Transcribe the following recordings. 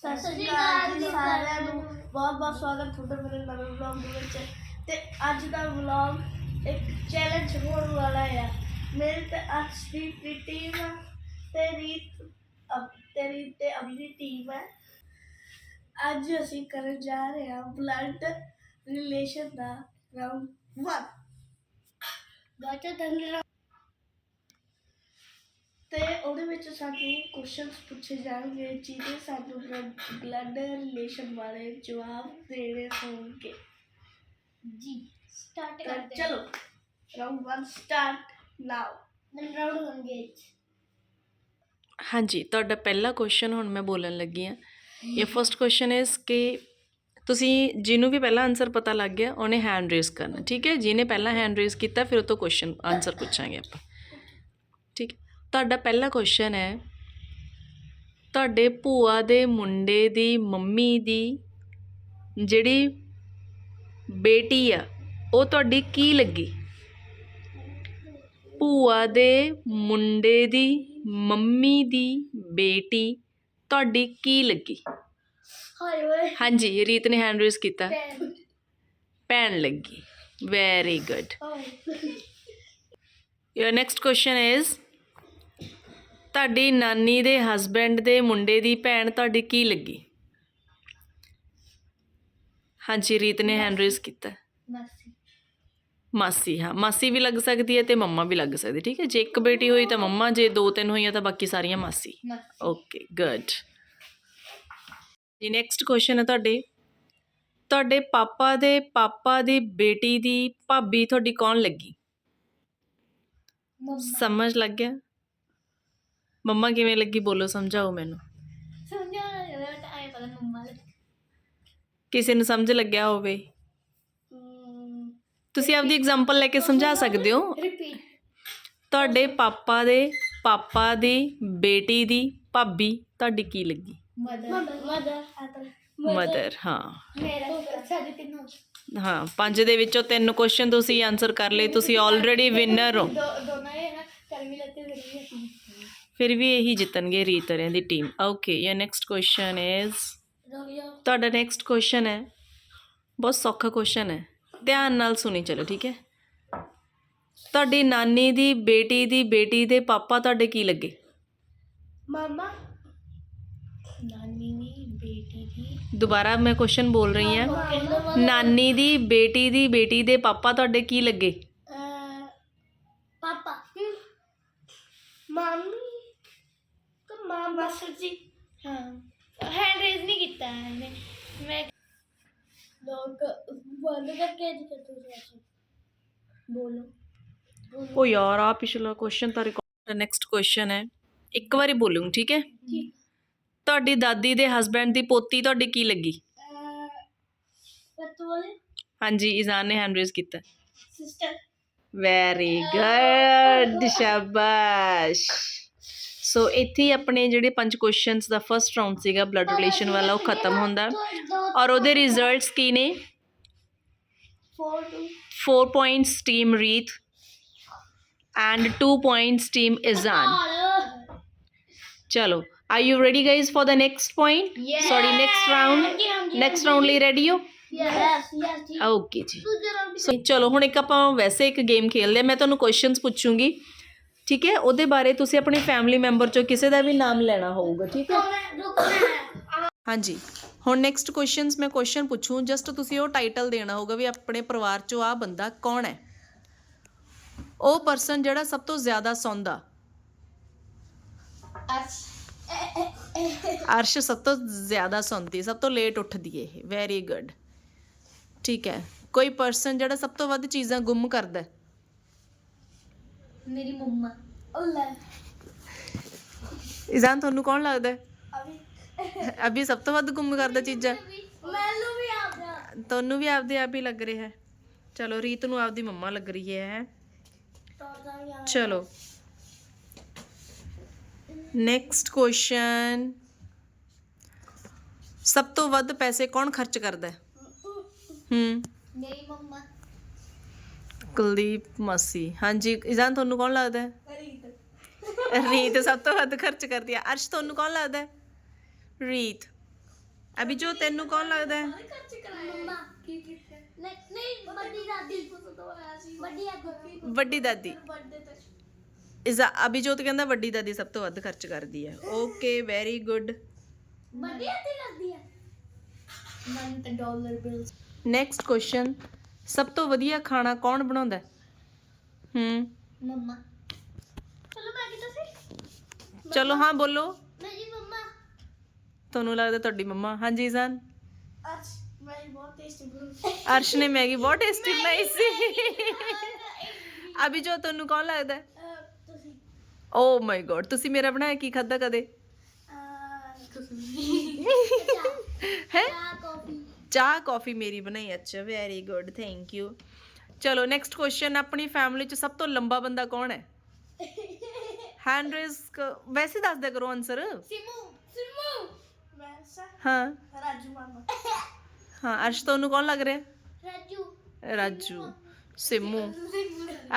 ਸਤਿ ਸ਼੍ਰੀ ਅਕਾਲ ਜੀ ਸਾਰਿਆਂ ਨੂੰ। ਬਹੁਤ ਬਹੁਤ ਸਵਾਗਤ ਤੁਹਾਡਾ ਮੇਰੇ ਨਵੇਂ ਵਲੌਗ ਦੇ ਵਿੱਚ। ਤੇ ਅੱਜ ਦਾ ਵਲੌਗ ਇੱਕ ਚੈਲੰਜ ਹੋਣ ਵਾਲਾ ਹੈ ਮੇਰੇ ਤੇ ਅਰਸ਼ਦੀਪ ਦੀ ਟੀਮ ਹੈ ਤੇ ਰੀਤ ਅਬ ਤੇ ਰੀਤ ਤੇ ਅਬਦੀ ਟੀਮ ਹੈ ਅੱਜ ਅਸੀਂ ਕਰਨ ਜਾ ਰਹੇ ਹਾਂ ਬਲੱਡ ਰਿਲੇਸ਼ਨ ਦਾ ਰਾਊਂਡ 1 ਗਾਚਾ ਦੰਦਰਾ ਤੇ ਉਹਦੇ ਵਿੱਚ ਸਾਨੂੰ ਕੁਐਸਚਨਸ ਪੁੱਛੇ ਜਾਣਗੇ ਜਿਹਦੇ ਸਾਨੂੰ ਬਲੱਡ ਰਿਲੇਸ਼ਨ ਬਾਰੇ ਜਵਾਬ ਦੇਣੇ ਹੋਣਗੇ। ਜੀ ਸਟਾਰਟ ਤਾਂ ਕਰਦੇ ਚਲੋ ਰਾਊਂਡ 1 ਸਟਾਰਟ ਨਾਓ ਮੈਂ ਰਾਉਂਡ ਹੋਣਗੇ ਹਾਂਜੀ ਤੁਹਾਡਾ ਪਹਿਲਾ ਕੁਐਸਚਨ ਹੁਣ ਮੈਂ ਬੋਲਣ ਲੱਗੀ ਆ ਇਹ ਫਰਸਟ ਕੁਐਸਚਨ ਇਜ਼ ਕਿ ਤੁਸੀਂ ਜਿਹਨੂੰ ਵੀ ਪਹਿਲਾ ਆਨਸਰ ਪਤਾ ਲੱਗ ਗਿਆ ਉਹਨੇ ਹੈਂਡ ਰੇਜ਼ ਕਰਨਾ ਠੀਕ ਹੈ? ਜਿਹਨੇ ਪਹਿਲਾ ਹੈਂਡ ਰੇਜ਼ ਕੀਤਾ ਫਿਰ ਉਹ ਤੋਂ ਕੁਐਸਚਨ ਆਨਸਰ ਪੁੱਛਾਂਗੇ ਆਪਾਂ। ਠੀਕ ਹੈ। ਤੁਹਾਡਾ ਪਹਿਲਾ ਕੁਐਸਚਨ ਹੈ ਤੁਹਾਡੇ ਭੂਆ ਦੇ ਮੁੰਡੇ ਦੀ ਮੰਮੀ ਦੀ ਜਿਹੜੀ ਬੇਟੀ ਆ ਉਹ ਤੁਹਾਡੀ ਕੀ ਲੱਗੀ? ਭੂਆ ਦੇ ਮੁੰਡੇ ਦੀ ਮੰਮੀ ਦੀ ਬੇਟੀ ਤੁਹਾਡੀ ਕੀ ਲੱਗੀ? ਹਾਂਜੀ ਰੀਤ ਨੇ ਹੈਂਡ ਰੇਜ਼ ਕੀਤਾ। ਭੈਣ ਲੱਗੀ। Very good your next question is ਤੁਹਾਡੀ ਨਾਨੀ ਦੇ ਹਸਬੈਂਡ ਦੇ ਮੁੰਡੇ ਦੀ ਭੈਣ ਤੁਹਾਡੀ ਕੀ ਲੱਗੀ? ਹਾਂਜੀ ਰੀਤ ਨੇ ਹੈਂਡ ਕੀਤਾ। ਮਾਸੀ। ਮਾਸੀ ਹਾਂ ਮਾਸੀ ਵੀ ਲੱਗ ਸਕਦੀ ਹੈ ਤੇ ਮੰਮਾ ਵੀ ਲੱਗ ਸਕਦੀ ਠੀਕ ਹੈ? ਜੇ ਇੱਕ ਬੇਟੀ ਹੋਈ ਤਾਂ ਮੰਮਾ ਜੇ ਦੋ ਤਿੰਨ ਹੋਈਆਂ ਤਾਂ ਬਾਕੀ ਸਾਰੀਆਂ ਮਾਸੀ। ਮਾਸੀ। ਓਕੇ ਗੁੱਡ ਜੀ ਨੈਕਸਟ ਕੁਐਸਚਨ ਹੈ ਤੁਹਾਡੇ। ਤੁਹਾਡੇ ਪਾਪਾ ਦੇ ਪਾਪਾ ਦੀ ਬੇਟੀ ਦੀ ਭਾਬੀ ਤੁਹਾਡੀ ਕੌਣ ਲੱਗੀ? ਮੰਮਾ। ਸਮਝ ਲੱਗ ਗਿਆ? ਮੰਮਾ ਕਿਵੇਂ ਲੱਗੀ ਬੋਲੋ ਸਮਝਾਓ ਮੈਨੂੰ। ਪਤਾ ਮੰਮਾ ਕਿਸੇ ਨੂੰ ਸਮਝ ਲੱਗਿਆ ਹੋਵੇ। ਤੁਸੀਂ ਆਪਦੀ ਐਗਜ਼ਾਮਪਲ ਲੈ ਕੇ ਸਮਝਾ ਸਕਦੇ ਹੋ। ਰਿਪੀਟ ਤੁਹਾਡੇ ਪਾਪਾ ਦੇ ਪਾਪਾ ਦੀ ਬੇਟੀ ਦੀ ਭਾਬੀ ਤੁਹਾਡੀ ਕੀ ਲੱਗੀ? ਮਦਰ ਮਦਰ ਮਦਰ ਹਾਂ। ਮੇਰਾ ਸਾਡੇ ਤਿੰਨੋਂ ਹਾਂ ਪੰਜ ਦੇ ਵਿੱਚੋਂ ਤਿੰਨ ਕੁਐਸਚਨ ਤੁਸੀਂ ਆਨਸਰ ਕਰ ਲਏ ਤੁਸੀਂ ਆਲਰੇਡੀ ਵਿਨਰ ਹੋ। ਦੋ ਦੋਨਾਂ ਇਹ ਨਾ ਕਰ ਵੀ ਲੈਤੇ ਵੀ ਅਸੀਂ ਫਿਰ ਵੀ ਇਹੀ ਜਿੱਤਣਗੇ ਰੀਤਰਿਆਂ ਦੀ ਟੀਮ ਓਕੇ ਯਰ ਨੈਕਸਟ ਕੁਐਸਚਨ ਇਜ਼ ਰੁਕ ਜਾ ਤੁਹਾਡਾ ਨੈਕਸਟ ਕੁਐਸਚਨ ਹੈ। ਬਹੁਤ ਸੌਖਾ ਕੁਐਸਚਨ ਹੈ। ਧਿਆਨ ਨਾਲ ਸੁਣੀ ਚਲੋ ਠੀਕ ਹੈ? ਤੁਹਾਡੀ ਨਾਨੀ ਦੀ ਬੇਟੀ ਦੀ ਬੇਟੀ ਦੇ ਪਾਪਾ ਤੁਹਾਡੇ ਕੀ ਲੱਗੇ? ਮਾਮਾ। ਨਾਨੀ ਦੀ ਬੇਟੀ ਦੀ। ਦੁਬਾਰਾ ਮੈਂ ਕੁਐਸਚਨ ਬੋਲ ਰਹੀ ਹਾਂ। ਨਾਨੀ ਦੀ ਬੇਟੀ ਦੀ ਬੇਟੀ ਦੇ ਪਾਪਾ ਤੁਹਾਡੇ ਕੀ ਲੱਗੇ? ਅਹ, ਪਾਪਾ। ਮਾਮੀ। ਤਾਂ ਮਾਂ ਮਾਸਟਰ ਜੀ ਹਾਂ ਹੈਂਡ ਰੇਜ਼ ਨਹੀਂ ਕੀਤਾ ਇਹਨੇ ਮੈਂ ਲੋਕ ਬੰਦ ਕਰਕੇ ਅੱਜ ਕਰ ਤੁਸੀਂ ਬੋਲੋ ਉਹ ਯਾਰ ਆ ਪਿਛਲਾ ਕੁਐਸਚਨ ਤਾਂ ਰਿਕਾਰਡ ਨੈਕਸਟ ਕੁਐਸਚਨ ਹੈ ਇੱਕ ਵਾਰੀ ਬੋਲੂੰ ਠੀਕ ਹੈ ਠੀਕ ਤੁਹਾਡੀ ਦਾਦੀ ਦੇ ਹਸਬੈਂਡ ਦੀ ਪੋਤੀ ਤੁਹਾਡੀ ਕੀ ਲੱਗੀ? ਪਤੋਲੇ ਹਾਂਜੀ ਇਜ਼ਾਨ ਨੇ ਹੈਂਡ ਰੇਜ਼ ਕੀਤਾ। ਸਿਸਟਰ ਵੈਰੀ ਗੁੱਡ ਸ਼ਾਬਾਸ਼। ਸੋ ਇੱਥੇ ਆਪਣੇ ਜਿਹੜੇ ਪੰਜ ਕੁਐਸਚਨਸ ਦਾ ਫਰਸਟ ਰਾਉਂਡ ਸੀਗਾ ਬਲੱਡ ਰਿਲੇਸ਼ਨ ਵਾਲਾ ਉਹ ਖਤਮ ਹੁੰਦਾ। ਔਰ ਉਹਦੇ ਰਿਜ਼ਲਟਸ ਕੀ ਨੇ? 4 points team Reet and 2 points team Izaan ਚਲੋ are you ready guys for the next point sorry next round next round ਲਈ ਰੈਡੀ ਹੋ? ਓਕੇ ਜੀ ਸੋ ਚਲੋ ਹੁਣ ਇੱਕ ਆਪਾਂ ਵੈਸੇ ਇੱਕ ਗੇਮ ਖੇਲਦੇ ਆ ਮੈਂ ਤੁਹਾਨੂੰ ਕੁਐਸਚਨਸ ਪੁੱਛੂੰਗੀ ਠੀਕ ਹੈ? ਉਹਦੇ ਬਾਰੇ ਤੁਸੀਂ ਆਪਣੀ ਫੈਮਿਲੀ ਮੈਂਬਰ ਚੋਂ ਕਿਸੇ ਦਾ ਵੀ ਨਾਮ ਲੈਣਾ ਹੋਊਗਾ, ਠੀਕ ਹੈ? ਹਾਂਜੀ। ਹੁਣ ਨੈਕਸਟ ਕੁਐਸਚਨਸ ਮੈਂ ਕੁਐਸਚਨ ਪੁੱਛੂੰ। ਜਸਟ ਤੁਸੀਂ ਉਹ ਟਾਈਟਲ ਦੇਣਾ ਹੋਊਗਾ ਵੀ ਆਪਣੇ ਪਰਿਵਾਰ ਚੋਂ ਆ ਬੰਦਾ ਕੌਣ ਹੈ? ਉਹ ਪਰਸਨ ਜਿਹੜਾ ਸਭ ਤੋਂ ਜ਼ਿਆਦਾ ਸੌਂਦਾ। ਅਰਸ਼ ਸਭ ਤੋਂ ਜ਼ਿਆਦਾ ਸੌਂਦੀ, ਸਭ ਤੋਂ ਲੇਟ ਉੱਠਦੀ ਹੈ ਇਹ। ਵੈਰੀ ਗੁੱਡ ਠੀਕ ਹੈ। ਕੋਈ ਪਰਸਨ ਜਿਹੜਾ ਸਭ ਤੋਂ ਵੱਧ ਚੀਜ਼ਾਂ ਗੁੰਮ ਕਰਦਾ ਹੈ। ਮੇਰੀ ਮੰਮਾ। ਅੱਲਾ। ਇਜ਼ਾਨ ਤੁਹਾਨੂੰ ਕੌਣ ਲੱਗਦਾ ਹੈ? ਅਭੀ। ਅਭੀ ਸਭ ਤੋਂ ਵੱਧ ਗੁੰਮ ਕਰਦਾ ਚੀਜ਼ਾਂ। ਮੈਨੂੰ ਵੀ ਆਉਂਦਾ ਤੁਹਾਨੂੰ ਵੀ ਆਪਦੇ ਆਪ ਹੀ ਲੱਗ ਰਿਹਾ ਹੈ। ਚਲੋ ਰੀਤ ਨੂੰ ਆਪਦੀ ਮੰਮਾ ਲੱਗ ਰਹੀ ਹੈ। ਵੀ ਆਉਂਦਾ ਚਲੋ। ਨੈਕਸਟ ਕੁਐਸਚਨ ਸਭ ਤੋਂ ਵੱਧ ਪੈਸੇ ਕੌਣ ਖਰਚ ਕਰਦਾ ਹੈ? ਹੂੰ। ਮੇਰੀ ਮੰਮਾ। ਕੁਲਦੀਪ ਮਾਸੀ। ਹਾਂਜੀ ਇਜ਼ਾਨ ਤੁਹਾਨੂੰ ਕੌਣ ਲੱਗਦਾ ਹੈ? ਰੀਤ। ਰੀਤ ਸਭ ਤੋਂ ਵੱਧ ਖਰਚ ਕਰਦੀ ਹੈ। ਅਰਸ਼ ਤੁਹਾਨੂੰ ਕੌਣ ਲੱਗਦਾ ਹੈ? ਰੀਤ। ਅਭੀ ਜੋ ਤੈਨੂੰ ਕੌਣ ਲੱਗਦਾ ਹੈ? ਮੰਮਾ। ਕੀ ਕੀਤਾ ਨਹੀਂ ਨਹੀਂ ਵੱਡੀ ਦਾਦੀ। ਵੱਡੀ ਦਾਦੀ। ਵੱਡੀ ਦਾਦੀ। ਬਰਥਡੇ ਤੇ ਇਸ ਅਭਿਜੋਤ ਕਹਿੰਦਾ ਵੱਡੀ ਦਾਦੀ ਸਭ ਤੋਂ ਵੱਧ ਖਰਚ ਕਰਦੀ ਹੈ। Okay very good. ਵੱਡੀ ਦਾਦੀ ਕਰਦੀ ਆ ਮਨ ਤੇ ਡਾਲਰ ਬਿਲਸ ਨੈਕਸਟ ਕੁਐਸਚਨ। ਸਭ ਤੋਂ ਵਧੀਆ ਖਾਣਾ ਕੌਣ ਬਣਾਉਂਦਾ ਹੈ? ਹੂੰ। ਮੰਮਾ। ਚਲੋ ਮੈਂ ਕਿਹਾ ਸੀ ਚਲੋ ਹਾਂ ਬੋਲੋ। ਮੇਰੀ ਮੰਮਾ। ਤੁਹਾਨੂੰ ਲੱਗਦਾ ਤੁਹਾਡੀ ਮੰਮਾ? ਹਾਂਜੀ ਇਜ਼ਾਨ ਅੱਜ ਮੈਂ ਬਹੁਤ ਟੇਸਟੀ ਬਣਾਉਂਦੀ ਅਰਸ਼ ਨੇ ਮੈਗੀ ਬਹੁਤ ਟੇਸਟੀ ਬਣਾਈ ਸੀ। ਅਭਿਜੋਤ ਤੁਹਾਨੂੰ ਕੌਣ ਲੱਗਦਾ ਹੈ? ਤੁਸੀਂ। ਓ ਮਾਈ ਗॉड ਤੁਸੀਂ ਮੇਰਾ ਬਣਾਇਆ ਕੀ ਖਾਦਾ ਕਦੇ? ਅਹ, ਹੈ? ਚਾਹ ਕਾਫੀ। ਚਾਹ ਕਾਫੀ ਮੇਰੀ ਬਣਾਈ ਅੱਛਾ ਵੈਰੀ ਗੁੱਡ ਥੈਂਕ ਯੂ ਚਲੋ ਨੈਕਸਟ ਕੁਐਸਚਨ ਆਪਣੀ ਫੈਮਿਲੀ ਚ ਸਭ ਤੋਂ ਲੰਬਾ ਬੰਦਾ ਕੌਣ ਹੈ? ਹੈਂਡ ਵੈਸੇ ਦੱਸ ਦਿਆ ਕਰੋ ਆਨਸਰ ਸਿਮੂ ਸਿਮੂ। ਮੈਂ ਸਾ ਹਾਂ। ਰਾਜੂ ਮਾਮਾ। ਹਾਂ ਅਰਸ਼ ਤੁਹਾਨੂੰ ਕੌਣ ਲੱਗ ਰਿਹਾ? ਰਾਜੂ। ਰਾਜੂ। ਸਿੰਮੂ।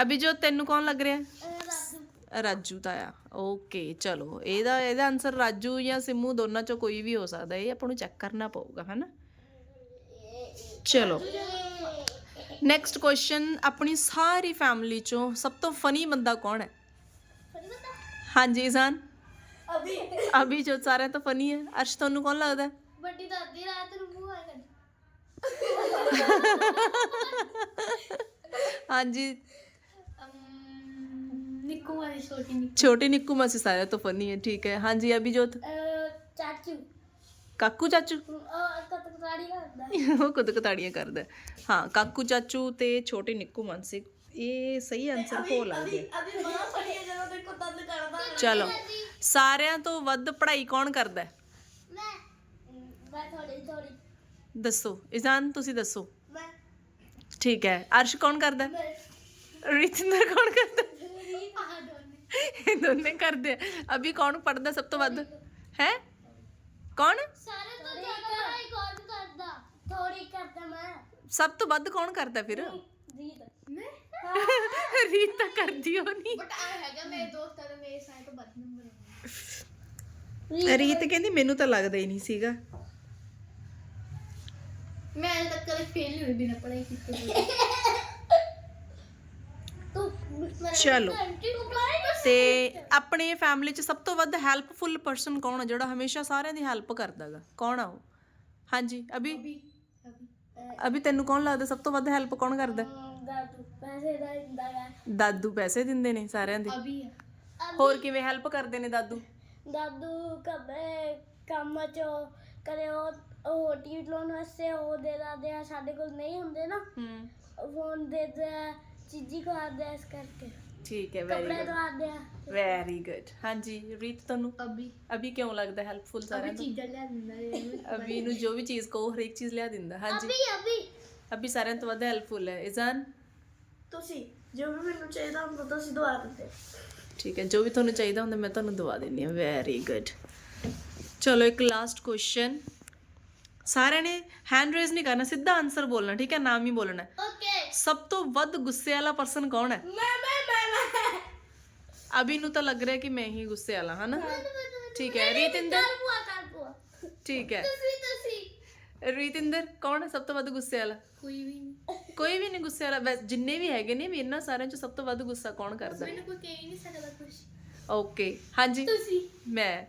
ਅਭਿਜੋਤ ਤੈਨੂੰ ਕੌਣ ਲੱਗ ਰਿਹਾ? ਰਾਜੂ। ਰਾਜੂ ਤਾਇਆ। ਓਕੇ ਚਲੋ ਇਹਦਾ ਇਹਦਾ ਆਨਸਰ ਰਾਜੂ ਜਾਂ ਸਿੰਮੂ ਦੋਨਾਂ ਚੋਂ ਕੋਈ ਵੀ ਹੋ ਸਕਦਾ ਇਹ ਆਪਾਂ ਨੂੰ ਚੈੱਕ ਕਰਨਾ ਪਊਗਾ ਹਨਾ? ਚਲੋ। ਨੈਕਸਟ ਕੁਐਸਚਨ ਆਪਣੀ ਸਾਰੀ ਫੈਮਿਲੀ ਚੋਂ ਸਭ ਤੋਂ ਫਨੀ ਬੰਦਾ ਕੌਣ ਹੈ? ਹਾਂਜੀ ਇਜ਼ਾਨ ਅਭੀ। ਅਭੀ ਜੋ ਸਾਰਿਆਂ ਤੋਂ ਫਨੀ ਹੈ। ਅਰਸ਼ ਤੁਹਾਨੂੰ ਕੌਣ ਲੱਗਦਾ ਹੈ? ਵੱਡੀ ਦਾਦੀ ਰਾਤ ਨੂੰ ਮੂੰਹ ਆ ਕਰ ਹਾਂਜੀ। ਨਿੱਕੂ ਵਾਲੀ ਛੋਟੀ ਨਿੱਕੂ। ਛੋਟੀ ਨਿੱਕੂ ਮਾਸੀ ਸਾਰਿਆਂ ਤੋਂ ਫਨੀ ਹੈ ਠੀਕ ਹੈ। ਹਾਂਜੀ ਅਭਿਜੋਤ? ਚਾਚੂ। ਕਾਕੂ ਚਾਚੂ? ਉਹ ਕਤਕਤਾੜੀ ਕਰਦਾ ਉਹ ਕੁਦ ਕਤਾੜੀਆਂ ਕਰਦਾ। ਹੈ। ਹਾਂ ਕਾਕੂ ਚਾਚੂ ਤੇ ਛੋਟੀ ਨਿੱਕੂ ਮਾਨਸੀ ਇਹ ਸਹੀ ਆਨਸਰ ਹੋ ਲੱਗਦਾ ਹੈ। ਅਭੀ ਬੜਾ ਫੜੀ ਹੈ ਜਦੋਂ ਦੇਖੋ ਤੰਦ ਕਰਦਾ। ਚਲੋ ਸਾਰਿਆਂ ਤੋਂ ਵੱਧ ਪੜ੍ਹਾਈ ਕੌਣ ਕਰਦਾ? ਹੈ? ਮੈਂ। ਮੈਂ ਥੋੜੀ ਥੋੜੀ ਦੱਸੋ। ਇਜ਼ਾਨ ਤੁਸੀਂ ਦੱਸੋ। ਮੈਂ। ਠੀਕ ਹੈ। ਅਰਸ਼ ਕੌਣ ਕਰਦਾ? ਹੈ? ਰਿਤਿੰਦਰ ਕੌਣ ਕਰਦਾ? ਹੈ? ਰੀਤ ਆ ਦੋਨੇ। ਇਹ ਦੋਨੇ ਕਰਦੇ ਆ। ਅਭੀ ਕੌਣ ਪੜਦਾ ਸਭ ਤੋਂ ਵੱਧ? ਹੈ? ਕੌਣ? ਸਾਰੇ ਤੋਂ ਜ਼ਿਆਦਾ ਪੜਾਈ ਕੌਣ ਕਰਦਾ? ਥੋੜੀ ਕਰਦਾ ਮੈਂ। ਸਭ ਤੋਂ ਵੱਧ ਕੌਣ ਕਰਦਾ ਫਿਰ? ਰੀਤ। ਮੈਂ? ਰੀਤ ਤਾਂ ਕਰਦੀ ਹੋ ਨਹੀਂ। ਬਟ ਆ ਹੈਗਾ ਮੇਰੇ ਦੋਸਤਾਂ ਦੇ ਮੇਰੇ ਸਾਈਂ ਤੋਂ ਵੱਧ ਨੰਬਰ ਰੀਤ ਕਹਿੰਦੀ ਮੈਨੂੰ ਤਾਂ ਲੱਗਦਾ ਹੀ ਨਹੀਂ ਸੀਗਾ। ਮੈਂ ਅਜੇ ਤੱਕ ਕਦੇ ਫੇਲ ਨਹੀਂ ਹੋਈ ਬਿਨਾ ਪੜਾਈ ਕੀਤੇ ਤੂੰ ਚਲੋ। ਨੂੰ ਤੇ ਆਪਣੇ ਫੈਮਿਲੀ 'ਚ ਸਭ ਤੋਂ ਵੱਧ ਹੈਲਪਫੁਲ ਪਰਸਨ ਕੌਣ ਆ ਜਿਹੜਾ ਹਮੇਸ਼ਾ ਸਾਰਿਆਂ ਦੀ ਹੈਲਪ ਕਰਦਾਗਾ? ਕੌਣ ਆ ਉਹ? ਹਾਂਜੀ ਅਭੀ। ਅਭੀ ਤੈਨੂੰ ਕੌਣ ਲੱਗਦਾ? ਸਭ ਤੋਂ ਵੱਧ ਹੈਲਪ ਕੌਣ ਕਰਦਾ? ਦਾਦੂ ਪੈਸੇ ਦਾ ਦਿੰਦਾ ਹੈ ਦਾਦੂ ਪੈਸੇ ਦਿੰਦੇ ਨੇ ਸਾਰਿਆਂ ਦੇ। ਅਭੀ ਹੋਰ ਕਿਵੇਂ ਹੈਲਪ ਕਰਦੇ ਨੇ ਦਾਦੂ? ਦਾਦੂ ਕਦੇ ਕੰਮ ਚੋਂ ਕਦੇ ਉਹ ਉਹ ਟੀਟ ਲੋਨ ਵਾਸਤੇ ਉਹ ਦੇ ਦਿੰਦੇ ਆ ਸਾਡੇ ਕੋਲ ਨਹੀਂ ਹੁੰਦੇ ਨਾ। ਹੂੰ। ਫੋਨ ਦੇ ਦੇ ਚੀਜ਼ੀ ਖਵਾਦੇ ਇਸ ਕਰਕੇ। ਠੀਕ ਹੈ ਵੈਰੀ ਕੱਪੜੇ ਗੁੱਡ ਦਵਾਦੇ ਆ। ਵੈਰੀ ਗੁੱਡ ਹਾਂਜੀ ਰੀਤ ਤੁਹਾਨੂੰ ਅਭੀ। ਅਭੀ ਕਿਉਂ ਲੱਗਦਾ ਹੈਲਪਫੁਲ ਸਾਰਿਆਂ ਤੋਂ ਚੀਜ਼ਾਂ ਲਿਆ ਦਿੰਦਾ ਹੈ ਅਭੀ ਨੂੰ ਜੋ ਵੀ ਚੀਜ਼ ਕਹੋ ਹਰੇਕ ਚੀਜ਼ ਲਿਆ ਦਿੰਦਾ। ਹਾਂਜੀ। ਅਭੀ ਅਭੀ। ਅਭੀ ਸਾਰਿਆਂ ਤੋਂ ਵੱਧ ਹੈਲਪਫੁਲ ਹੈ। ਇਜ਼ਾਨ ਤੁਸੀਂ ਜੋ ਵੀ ਮੈਨੂੰ ਚਾਹੀਦਾ ਹੁੰਦਾ ਤੁਸੀਂ ਦਵਾ ਦਿੰਦੇ। ਠੀਕ ਹੈ ਜੋ ਵੀ ਤੁਹਾਨੂੰ ਚਾਹੀਦਾ ਹੁੰਦਾ ਮੈਂ ਤੁਹਾਨੂੰ ਦਵਾ ਦਿੰਦੀ ਹਾਂ। ਵੈਰੀ ਗੁੱਡ ਚਲੋ ਇੱਕ ਲਾਸਟ ਕੁਐਸਚਨ ਸਾਰਿਆਂ ਨੇ ਹੈਂਡ ਰੇਜ਼ ਨਹੀਂ ਕਰਨਾ ਸਿੱਧਾ ਆਨਸਰ ਬੋਲਣਾ ਠੀਕ ਹੈ? ਨਾਮ ਹੀ ਬੋਲਣਾ। ਹੈ। ਓਕੇ ਸਭ ਤੋਂ ਵੱਧ ਗੁੱਸੇ ਵਾਲਾ ਪਰਸਨ ਕੌਣ ਹੈ? ਮੈਂ। ਅਭੀ ਨੂੰ ਤਾਂ ਲੱਗ ਰਿਹਾ ਕਿ ਮੈਂ ਹੀ ਗੁੱਸੇ ਵਾਲਾ ਹਾਂ ਨਾ ਠੀਕ ਹੈ ਰੀਤਿੰਦਰ ਠੀਕ ਹੈ ਤੁਸੀਂ ਤੁਸੀਂ ਰੀਤਿੰਦਰ ਕੌਣ ਹੈ ਸਭ ਤੋਂ ਵੱਧ ਗੁੱਸੇ ਵਾਲਾ ਕੋਈ ਵੀ ਨਹੀਂ ਕੋਈ ਵੀ ਨਹੀਂ ਗੁੱਸੇ ਵਾਲਾ ਵੈਸੇ ਜਿੰਨੇ ਵੀ ਹੈਗੇ ਨੇ ਵੀ ਇਹਨਾਂ ਸਾਰਿਆਂ ਚੋਂ ਸਭ ਤੋਂ ਵੱਧ ਗੁੱਸਾ ਕੌਣ ਕਰਦਾ ਮੈਨੂੰ ਕੋਈ ਕਹਿ ਹੀ ਨਹੀਂ ਸਕਦਾ ਕੁਝ ਓਕੇ ਹਾਂਜੀ ਤੁਸੀਂ ਮੈਂ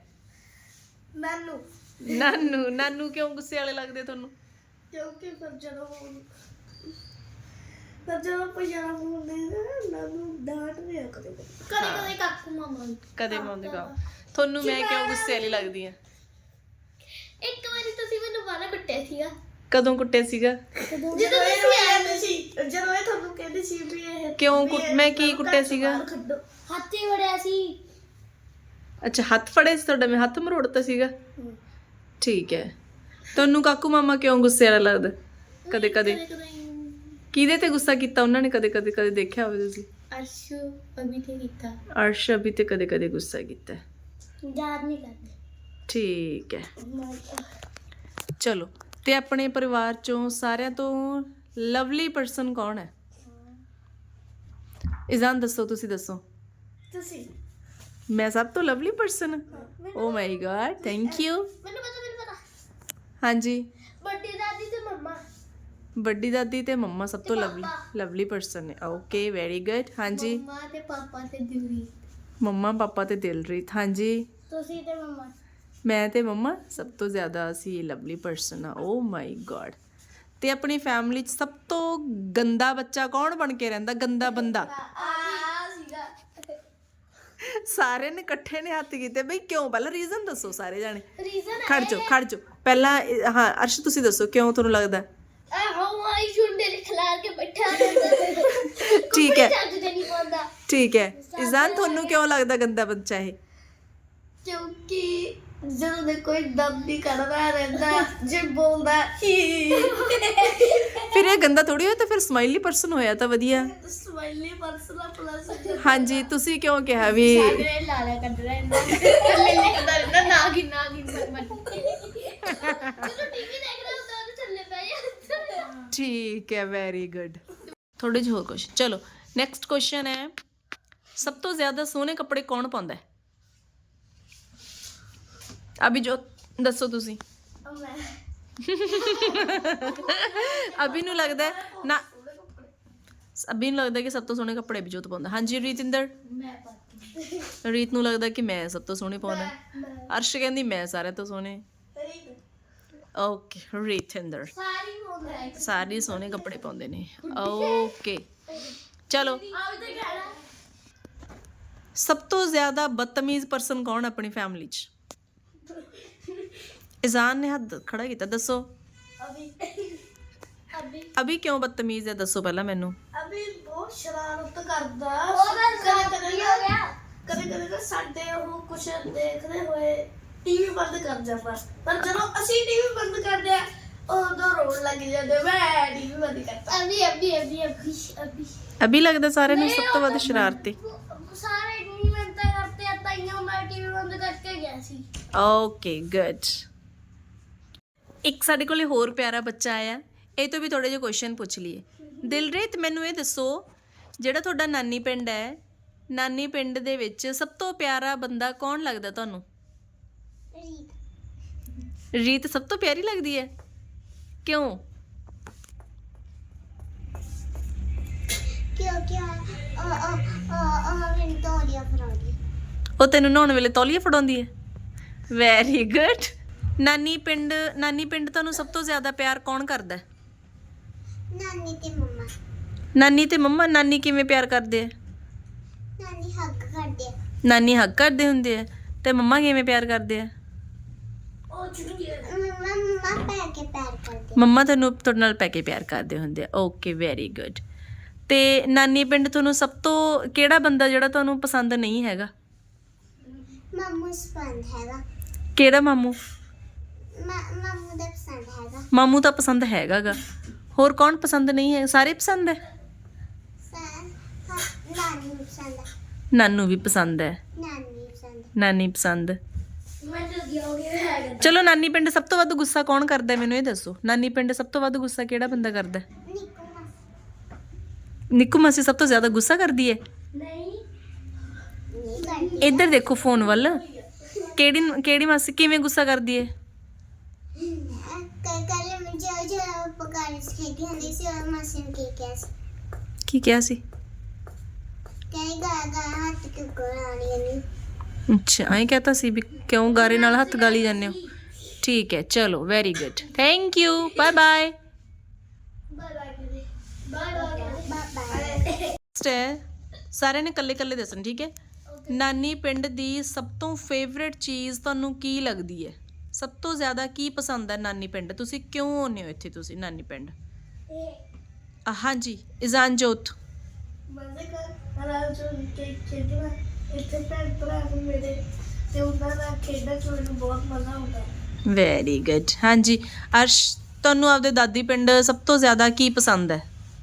ਮੈਨੂੰ ਨਾਨੂ ਨਾਨੂ ਕਿਉਂ ਗੁੱਸੇ ਵਾਲੇ ਲੱਗਦੇ ਤੁਹਾਨੂੰ ਕਿਉਂਕਿ ਫਿਰ ਜਦੋਂ ਫਿਰ ਜਦੋਂ ਪਜਾਮਾ ਹੁੰਦੇ ਨੇ ਨਾਨੂੰ ਡਾਂਟ ਰਿਹਾ ਕਦੇ ਕਦੇ। ਕਦੇ ਕਦੇ ਕਾਕੂ ਮਾਮਾ ਵੀ। ਕਦੇ ਪਾਉਂਦੇ ਗਾ। ਤੁਹਾਨੂੰ ਮੈਂ ਕਿਉਂ ਗੁੱਸੇ ਵਾਲੀ ਲੱਗਦੀ ਆ? ਇੱਕ ਵਾਰੀ ਤੁਸੀਂ ਮੈਨੂੰ ਬਾਲਾ ਕੁੱਟਿਆ ਸੀਗਾ। ਕਦੋਂ ਕੁੱਟਿਆ ਸੀਗਾ? ਜਦੋਂ ਇਹ ਕਹਿੰਦੇ ਸੀ ਜਦੋਂ ਇਹ ਤੁਹਾਨੂੰ ਕਹਿੰਦੇ ਸੀ ਵੀ ਇਹ ਕਿਉਂ ਵੀ ਕੁੱਟ- ਇਹ ਮੈਂ ਕੀ ਕੁੱਟਿਆ ਸੀਗਾ? ਹੱਥੀ ਵੜਿਆ ਸੀ। ਅੱਛਾ ਹੱਥ ਫੜੇ ਸੀ ਤੁਹਾਡਾ? ਮੈਂ ਹੱਥ ਮਰੋੜਤਾ ਸੀਗਾ? ਠੀਕ ਹੈ। ਤੁਹਾਨੂੰ ਕਾਕੂ ਮਾਮਾ ਕਿਉਂ ਗੁੱਸੇ ਵਾਲਾ ਲੱਗਦਾ? ਕਦੇ ਕਦੇ। ਕਿਹਦੇ ਤੇ ਗੁੱਸਾ ਕੀਤਾ? ਉਹਨਾਂ ਨੇ ਕਦੇ ਕਦੇ ਕਦੇ ਦੇਖਿਆ ਹੋਵੇ ਤੁਸੀਂ? ਅਰਸ਼ ਅਭੀ ਤੇ ਕੀਤਾ। ਅਰਸ਼ ਅਭੀ ਤੇ ਕਦੇ ਕਦੇ ਗੁੱਸਾ ਕੀਤਾ। ਹੈ। ਯਾਦ ਨਹੀਂ ਕਰਦੇ। ਠੀਕ ਹੈ। ਚਲੋ ਤੇ ਆਪਣੇ ਪਰਿਵਾਰ ਚੋਂ ਸਾਰਿਆਂ ਤੋਂ ਲਵਲੀ ਪਰਸਨ ਕੌਣ ਹੈ? ਇਜ਼ਾਨ ਦੱਸੋ ਤੁਸੀਂ ਦੱਸੋ। ਤੁਸੀਂ। ਮੈਂ ਸਭ ਤੋਂ lovely person? Oh my god thank you ਮੈਨੂੰ ਪਤਾ ਮੈਨੂੰ ਪਤਾ। ਹਾਂਜੀ। ਮੰਮਾ ਵੱਡੀ ਦਾਦੀ ਤੇ ਮੰਮਾ ਸਭ ਤੋਂ ਲਵਲੀ ਲਵਲੀ ਪਰਸਨ ਨੇ। ਓਕੇ ਵੈਰੀ ਗੁੱਡ ਹਾਂਜੀ। ਮੰਮਾ ਤੇ ਪਾਪਾ ਤੇ ਦਿੱਲੀ ਮੰਮਾ ਪਾਪਾ ਤੇ ਦਿਲਰੀਤ। ਹਾਂਜੀ। ਤੁਸੀਂ ਤੇ ਮੰਮਾ। ਮੈਂ ਤੇ ਮੰਮਾ ਸਭ ਤੋਂ ਜ਼ਿਆਦਾ ਅਸੀਂ ਲਵਲੀ ਪਰਸਨ ਆ। ਓ ਮਾਈ ਗॉड ਤੇ ਆਪਣੀ ਫੈਮਿਲੀ 'ਚ ਸਭ ਤੋਂ ਗੰਦਾ ਬੱਚਾ ਕੌਣ ਬਣ ਕੇ ਰਹਿੰਦਾ? ਗੰਦਾ ਬੰਦਾ। ਸਾਰਿਆਂ ਨੇ ਇਕੱਠੇ ਨੇ ਹੱਥ ਕੀਤੇ। ਬਈ ਕਿਉਂ? ਪਹਿਲਾਂ ਰੀਜ਼ਨ ਦੱਸੋ ਸਾਰੇ ਜਾਣੇ। ਰੀਜ਼ਨ ਖੜ ਜਾਓ ਖੜ ਜਾਓ। ਪਹਿਲਾਂ ਹਾਂ ਅਰਸ਼ ਤੁਸੀਂ ਦੱਸੋ ਕਿਉਂ ਤੁਹਾਨੂੰ ਲੱਗਦਾ? ਹਵਾਈ ਝੁੰਡੇ ਖਿਲਾਰ ਕੇ ਬੈਠਾ ਰਹਿੰਦਾ ਠੀਕ ਹੈ। ਚੱਜ ਤੇ ਨਹੀਂ ਪਾਉਂਦਾ। ਠੀਕ ਹੈ। ਇਜ਼ਾਨ ਤੁਹਾਨੂੰ ਕਿਉਂ ਲੱਗਦਾ ਗੰਦਾ ਬੱਚਾ ਇਹ? ਕਿਉਂਕਿ ਜਦੋਂ ਦੇ ਕੋਈ ਦਮ ਨਹੀਂ ਕਰਦਾ ਰਹਿੰਦਾ ਜੇ ਬੋਲਦਾ ਹੀ। ਫਿਰ ਇਹ ਗੰਦਾ ਥੋੜੀ ਹੋਇਆ ਤਾਂ ਫਿਰ ਸਮਾਈਲੀ ਪਰਸਨ ਹੋਇਆ ਤਾਂ ਵਧੀਆ। ਸਮਾਈਲੀ ਪਰਸਨ ਪਲੱਸ ਹਾਂਜੀ ਤੁਸੀਂ ਕਿਉਂ ਕਿਹਾ ਵੀ ਸਾਗਰੇ ਲਾਲਾ ਕੱਢ ਨਾ ਟੀਵੀ ਦੇਖ ਰਿਹਾ ਹੁੰਦਾ ਉਹਦੇ ਥੱਲੇ ਬਹਿ ਜਾਂਦਾ ਠੀਕ ਹੈ ਵੈਰੀ ਗੁੱਡ ਥੋੜੇ ਜਿਹੇ ਹੋਰ ਕੁਐਸਚਨ ਚਲੋ ਨੈਕਸਟ ਕੁਐਸਚਨ ਹੈ ਸਭ ਤੋਂ ਜ਼ਿਆਦਾ ਸੋਹਣੇ ਕੱਪੜੇ ਕੌਣ ਪਾਉਂਦਾ ਹੈ? ਅਭੀ ਜੋ ਦੱਸੋ ਤੁਸੀਂ। ਮੈਂ। ਅਭੀ ਨੂੰ ਲੱਗਦਾ ਹੈ ਨਾ। ਅਭੀ ਨੂੰ ਲੱਗਦਾ ਕਿ ਸਭ ਤੋਂ ਸੋਹਣੇ ਕੱਪੜੇ ਅਭਿਜੋਤ ਪਾਉਂਦਾ ਹਾਂਜੀ ਰੀਤਿੰਦਰ ਮੈਂ ਰੀਤ ਨੂੰ ਲੱਗਦਾ ਕਿ ਮੈਂ ਸਭ ਤੋਂ ਸੋਹਣੇ ਪਾਉਂਦਾ ਅਰਸ਼ ਕਹਿੰਦੀ ਮੈਂ ਸਾਰਿਆਂ ਤੋਂ ਸੋਹਣੇ। ਓਕੇ ਰੀਤਿੰਦਰ ਸਾਰੀ ਹੈ ਸਾਰੇ ਸੋਹਣੇ ਕੱਪੜੇ ਪਾਉਂਦੇ ਨੇ। ਓਕੇ ਚਲੋ। ਸਭ ਤੋਂ ਜ਼ਿਆਦਾ ਬਦਤਮੀਜ਼ ਪਰਸਨ ਕੌਣ ਆਪਣੀ ਫੈਮਿਲੀ 'ਚ? ਇਜ਼ਾਨ ਨੇ ਹੱਥ ਖੜਾ ਕੀਤਾ ਦੱਸੋ। ਅਭੀ ਅਭੀ ਅਭੀ ਕਿਉਂ ਬਦਤਮੀਜ਼ ਹੈ ਦੱਸੋ ਪਹਿਲਾਂ ਮੈਨੂੰ। ਅਭੀ ਬਹੁਤ ਸ਼ਰਾਰਤ ਕਰਦਾ। ਉਹਦਾ ਕਦੇ ਕਦੇ ਹੋ ਗਿਆ। ਕਦੇ ਕਦੇ ਨਾ ਸਾਡੇ ਉਹ ਕੁਛ ਦੇਖਦੇ ਹੋਏ ਟੀਵੀ ਬੰਦ ਕਰ ਜਾਂਦਾ ਪਰ ਜਦੋਂ ਅਸੀਂ ਟੀਵੀ ਬੰਦ ਕਰਦੇ ਆ ਉਦੋਂ ਰੋਣ ਲੱਗ ਜਾਂਦੇ ਮੈਂ ਟੀਵੀ ਬੰਦ ਕਰਤਾ। ਅਭੀ ਅਭੀ ਅਭੀ ਅਭੀ ਅਭੀ। ਅਭੀ ਲੱਗਦਾ ਸਾਰਿਆਂ ਨੂੰ ਸਭ ਤੋਂ ਵੱਧ ਸ਼ਰਾਰਤੀ। ਸਾਰੇ ਨਹੀਂ ਮਿਹਨਤਾਂ ਕਰਤੇ ਆ ਤਾਈਓ ਮੈਂ ਟੀਵੀ ਬੰਦ ਕਰਕੇ ਗਿਆ ਸੀ। ਓਕੇ ਗੁੱਡ ਇੱਕ ਸਾਡੇ ਕੋਲੇ ਹੋਰ ਪਿਆਰਾ ਬੱਚਾ ਆਇਆ। ਇਹ ਤੋਂ ਵੀ ਥੋੜੇ ਜਿਹੇ ਕੁਐਸਚਨ ਪੁੱਛ ਲਈਏ। ਦਿਲਰੀਤ ਮੈਨੂੰ ਇਹ ਦੱਸੋ ਜਿਹੜਾ ਤੁਹਾਡਾ ਨਾਨੀ ਪਿੰਡ ਹੈ ਨਾਨੀ ਪਿੰਡ ਦੇ ਵਿੱਚ ਸਭ ਤੋਂ ਪਿਆਰਾ ਬੰਦਾ ਕੌਣ ਲੱਗਦਾ ਤੁਹਾਨੂੰ? ਰੀਤ। ਰੀਤ ਸਭ ਤੋਂ ਪਿਆਰੀ ਲੱਗਦੀ ਹੈ ਕਿਉਂ? ਕਿਉਂਕਿ ਮੈਨੂੰ ਉਹ ਤੈਨੂੰ ਨਹਾਉਣ ਵੇਲੇ ਤੌਲੀਆ ਫੜਾਉਂਦੀ ਹੈ ਵੈਰੀ ਗੁੱਡ ਨਾਨੀ ਪਿੰਡ ਨਾਨੀ ਪਿੰਡ ਤੁਹਾਨੂੰ ਸਭ ਤੋਂ ਜ਼ਿਆਦਾ ਪਿਆਰ ਕੌਣ ਕਰਦਾ ਹੈ ਨਾਨੀ ਤੇ ਮੰਮਾ। ਨਾਨੀ ਤੇ ਮੰਮਾ ਨਾਨੀ ਕਿਵੇਂ ਪਿਆਰ ਕਰਦੇ ਆ ਨਾਨੀ ਹੱਗ ਕਰਦੇ ਆ ਨਾਨੀ ਹੱਗ ਕਰਦੇ ਹੁੰਦੇ ਆ ਤੇ ਮੰਮਾ ਕਿਵੇਂ ਪਿਆਰ ਕਰਦੇ ਆ ਮੰਮਾ ਮੰਮਾ ਪੈ ਕੇ ਪੈਰ ਕਰਦੇ ਮੰਮਾ ਤੁਹਾਨੂੰ ਤੁਹਾਡੇ ਨਾਲ ਪੈ ਕੇ ਪਿਆਰ ਕਰਦੇ ਹੁੰਦੇ ਆ। ਓਕੇ ਵੈਰੀ ਗੁੱਡ ਤੇ ਨਾਨੀ ਪਿੰਡ ਤੁਹਾਨੂੰ ਸਭ ਤੋਂ ਕਿਹੜਾ ਬੰਦਾ ਜਿਹੜਾ ਤੁਹਾਨੂੰ ਪਸੰਦ ਨਹੀਂ ਹੈਗਾ? ਮਾਮੂ ਸਪੰਦ ਹੈਗਾ ਕਿਹੜਾ ਮਾਮੂ? ਮਾਮੂ ਦਾ ਪਸੰਦ ਹੈਗਾ ਮਾਮੂ ਤਾਂ ਪਸੰਦ ਹੈਗਾਗਾ। ਹੋਰ ਕੌਣ ਪਸੰਦ ਨਹੀਂ ਹੈ? ਸਾਰੇ ਪਸੰਦ ਹੈ? ਨਾਨੀ ਨੂੰ ਪਸੰਦ ਹੈ। ਨਾਨੂ ਵੀ ਪਸੰਦ ਹੈ। ਨਾਨੀ ਪਸੰਦ। ਨਾਨੀ ਪਸੰਦ ਮੈਂ ਤਾਂ ਗਿਆ ਹੋ ਗਿਆ। ਚਲੋ ਨਾਨੀ ਪਿੰਡ ਸਭ ਤੋਂ ਵੱਧ ਗੁੱਸਾ ਕੌਣ ਕਰਦਾ ਹੈ? ਮੈਨੂੰ ਇਹ ਦੱਸੋ। ਨਾਨੀ ਪਿੰਡ ਸਭ ਤੋਂ ਵੱਧ ਗੁੱਸਾ ਕਿਹੜਾ ਬੰਦਾ ਕਰਦਾ ਹੈ? ਨਿੱਕੂ ਮਾਸੀ ਨਿੱਕੂ ਮਾਸੀ ਸਭ ਤੋਂ ਜ਼ਿਆਦਾ ਗੁੱਸਾ ਕਰਦੀ ਹੈ? ਨਹੀਂ ਇੱਧਰ ਦੇਖੋ ਫੋਨ ਵੱਲ। ਕਿਹੜੀ ਕਿਹੜੀ ਮਾਸੀ ਕਿਵੇਂ ਗੁੱਸਾ ਕਰਦੀ ਹੈ? ਕੱਲ ਕੱਲ ਮੈਂ ਜੋ ਜੋ ਪਕਾਰੀ ਖੇਡੀ ਹੁੰਦੀ ਸੀ ਉਹ ਮਾਸੀ ਨੇ ਕੀ ਕਿਹਾ ਸੀ? ਕੀ ਕਿਹਾ ਸੀ ਕਹੀ ਗਾ ਗਾ ਹੱਥ ਕਿਉਂ ਕਰਾਣੀ ਨਹੀਂ ਅੱਛਾ, ਐਂ ਕਹਤਾ ਸੀ ਵੀ ਕਿਉਂ ਗਾਰੇ ਨਾਲ ਹੱਥ ਗਾਲੀ ਜਾਂਦੇ ਹੋ? ਠੀਕ ਹੈ, ਚਲੋ very good thank you bye bye bye bye ਸਾਰਿਆਂ ਨੇ ਕੱਲੇ ਕੱਲੇ ਦੱਸਣ, ਠੀਕ ਹੈ? ਨਾਨੀ ਪਿੰਡ ਦੀ ਸਭ ਤੋਂ ਫੇਵਰੇਟ ਚੀਜ਼ ਤੁਹਾਨੂੰ ਕੀ ਲੱਗਦੀ ਹੈ? ਸਭ ਤੋਂ ਜ਼ਿਆਦਾ ਕੀ ਪਸੰਦ ਹੈ ਨਾਨੀ ਪਿੰਡ? ਤੁਸੀਂ ਕਿਉਂ ਆਉਂਦੇ ਹੋ ਇੱਥੇ ਤੁਸੀਂ, ਨਾਨੀ ਪਿੰਡ? ਹਾਂਜੀ ਇਜ਼ਾਨ ਜੋਤ ਬੰਦੇ ਕਰ ਰਾਜ ਕੇ ਖੇਡਣਾ ਇੱਥੇ ਭੈਣ ਭਰਾ ਮੇਰੇ ਤੇ ਉਹਨਾਂ ਦਾ ਖੇਡਣ ਚ ਮੈਨੂੰ ਬਹੁਤ ਮਜ਼ਾ ਆਉਂਦਾ। ਵੈਰੀ ਗੁੱਡ ਹਾਂਜੀ ਅਰਸ਼ ਤੁਹਾਨੂੰ ਆਪਦੇ ਦਾਦੀ ਪਿੰਡ ਸਭ ਤੋਂ ਜ਼ਿਆਦਾ ਕੀ ਪਸੰਦ ਹੈ?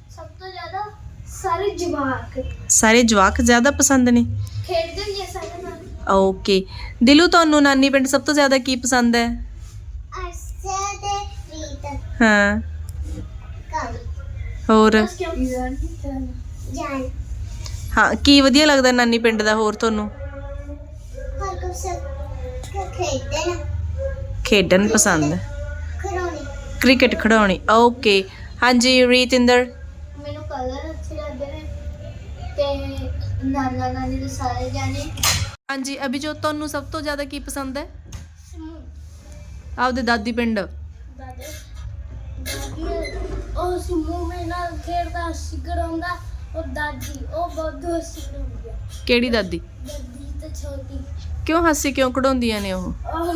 ਸਭ ਤੋਂ ਜ਼ਿਆਦਾ ਸਾਰੇ ਜਵਾਕ। ਸਾਰੇ ਜਵਾਕ ਜ਼ਿਆਦਾ ਪਸੰਦ ਨੇ? ਖੇਡਦੇ ਨੇ ਸਾਰੇ ਨਾਲ ਓਕੇ ਦਿਲੂ ਤੁਹਾਨੂੰ ਨਾਨੀ ਪਿੰਡ ਸਭ ਤੋਂ ਜ਼ਿਆਦਾ ਕੀ ਪਸੰਦ ਹੈ? ਅਰਸ਼ਾ ਹਾਂ। ਕਾਲੀ ਹੋਰ? ਕਿਉਂ? ਜਾਨ। ਹਾਂ ਕੀ ਵਧੀਆ ਲੱਗਦਾ ਨਾਨੀ ਪਿੰਡ ਦਾ ਹੋਰ ਤੁਹਾਨੂੰ? ਹਰ ਕੁਛ ਖੇਡਦੇ ਨੇ। ਖੇਡਣ ਪਸੰਦ? ਕ੍ਰਿਕਟ ਖਿਡਾਉਣੀ ਓਕੇ ਹਾਂਜੀ ਰੀਤਿੰਦਰ ਮੈਨੂੰ ਕਲਰ ਅੱਛੇ ਲੱਗਦੇ ਨੇ ਤੇ ਨਾਨਾ ਨਾਨੀ ਦੇ ਸਾਰੇ ਜਾਣੇ। ਹਾਂਜੀ ਅਭਿਜੋਤ ਤੁਹਾਨੂੰ ਸਭ ਤੋਂ ਜ਼ਿਆਦਾ ਕੀ ਪਸੰਦ ਹੈ? ਆਪਦੇ ਦਾਦੀ ਪਿੰਡ। ਉਹ ਸਿਮੂ ਮੇਰੇ ਨਾਲ ਖੇਡਦਾ ਸਿਗੜਾਉਂਦਾ ਉਹ ਦਾਦੀ ਉਹ ਬਹੁਤ ਸਿਗੜਾਉਂਦੀ ਆ ਕਿਹੜੀ ਦਾਦੀ? ਦਾਦੀ ਤੇ ਛੋਟੀ। ਕਿਉਂ ਹਾਸੀ ਕਿਉਂ ਕਢਾਉਂਦੀਆਂ ਨੇ ਉਹ? ਉਹ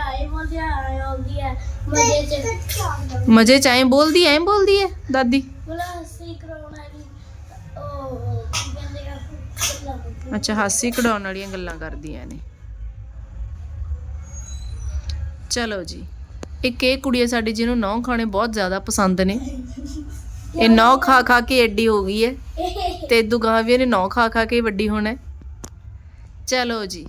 ਆਏ ਮਜ਼ੇ ਆਏ ਆਉਂਦੀ ਹੈ ਮਜ਼ੇ ਚ ਮਜ਼ੇ ਚ ਐਂ ਬੋਲਦੀ ਐਂ ਬੋਲਦੀ ਹੈ ਦਾਦੀ? ਬੋਲਾ ਹੱਸੀ ਕਰਾਉਣਾ ਨਹੀਂ ਉਹ ਕਹਿੰਦੇ ਆ ਅੱਛਾ, ਹਾਸੀ ਕਢਾਉਣ ਵਾਲੀਆਂ ਗੱਲਾਂ ਕਰਦੀਆਂ ਨੇ। ਚਲੋ ਜੀ, ਇੱਕ ਇਹ ਕੁੜੀ ਹੈ ਸਾਡੀ ਜਿਹਨੂੰ ਨੌ ਖਾਣੇ ਬਹੁਤ ਜ਼ਿਆਦਾ ਪਸੰਦ ਨੇ। ਇਹ ਨੌ ਖਾ ਖਾ ਕੇ ਐਡੀ ਹੋ ਗਈ ਹੈ ਤੇ ਇਦੂ ਗਾਂ ਵੀ ਇਹਨੇ ਨੌ ਖਾ ਖਾ ਕੇ ਵੱਡੀ ਹੋਣਾ ਚਲੋ ਜੀ